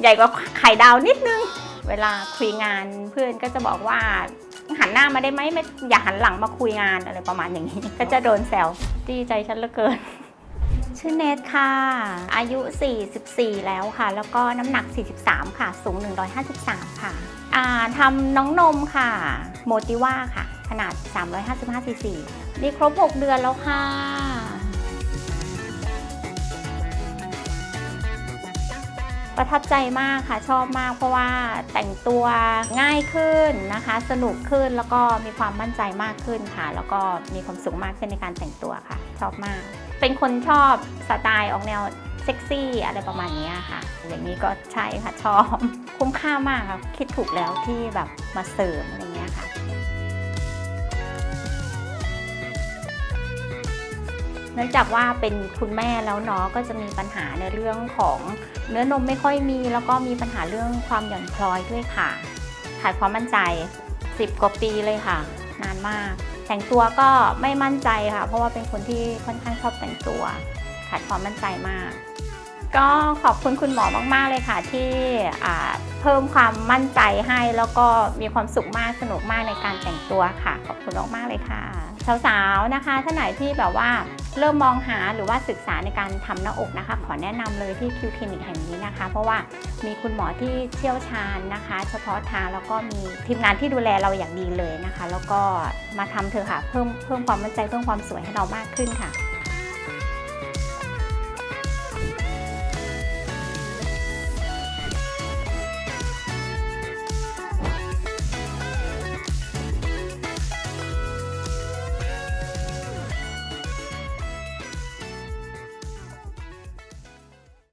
ใหญ่กว่าไข่ดาวนิดนึง เวลาคุยงานเพื่อนก็จะบอกว่าหันหน้ามาได้ไหมไม่อย่าหันหลังมาคุยงานอะไรประมาณอย่างนี้ ก็จะโดนแซวดีใจฉันเหลือเกิน ชื่อเนทค่ะ อายุ 44 แล้วค่ะ แล้วก็น้ำหนัก 43 ค่ะ สูง 153 ค่ะอ่าทำน้องนมค่ะ โมติว่าค่ะ ขนาด 355ซีซีนี่ครบ 6 เดือนแล้วค่ะ ประทับใจมากค่ะชอบมาก เพราะว่าแต่งตัวง่ายขึ้นนะคะ สนุกขึ้นแล้วก็มีความมั่นใจมากขึ้นค่ะ แล้วก็มีความสุขมากขึ้นในการแต่งตัวค่ะ ชอบมาก เป็นคนชอบสไตล์ออกแนวเซ็กซี่อะไรประมาณนี้ค่ะ อย่างนี้ก็ใช่ค่ะชอบ คุ้มค่ามากค่ะ คิดถูกแล้วที่แบบมาเสริมอะไร เนื่องจากว่าเป็นคุณแม่แล้วเนาะก็จะมีปัญหาในเรื่องของเนื้อนมไม่ค่อยมี แล้วก็มีปัญหาเรื่องความหย่อนคล้อยด้วยค่ะ ขาดความมั่นใจ 10 กว่าปีเลยค่ะ นานมาก แต่งตัวก็ไม่มั่นใจค่ะ เพราะว่าเป็นคนที่ค่อนข้างชอบแต่งตัว ขาดความมั่นใจมาก ก็ขอบคุณคุณหมอมากๆเลยค่ะ ที่เพิ่มความมั่นใจให้แล้วก็มีความสุขมากสนุกมากในการแต่งตัวค่ะ ขอบคุณมากๆเลยค่ะสาวๆนะคะท่านไหนที่แบบว่า เริ่มมองหาหรือว่าศึกษาในการทำหน้าอกนะคะ ขอแนะนำเลยที่คิวคลินิกแห่งนี้นะคะ เพราะว่ามีคุณหมอที่เชี่ยวชาญนะคะ เฉพาะทางแล้วก็มีทีมงานที่ดูแลเราอย่างดีเลยนะคะ แล้วก็มาทำเถอะค่ะเพิ่มเพิ่มความมั่นใจเพิ่มความสวยให้เรามากขึ้นค่ะ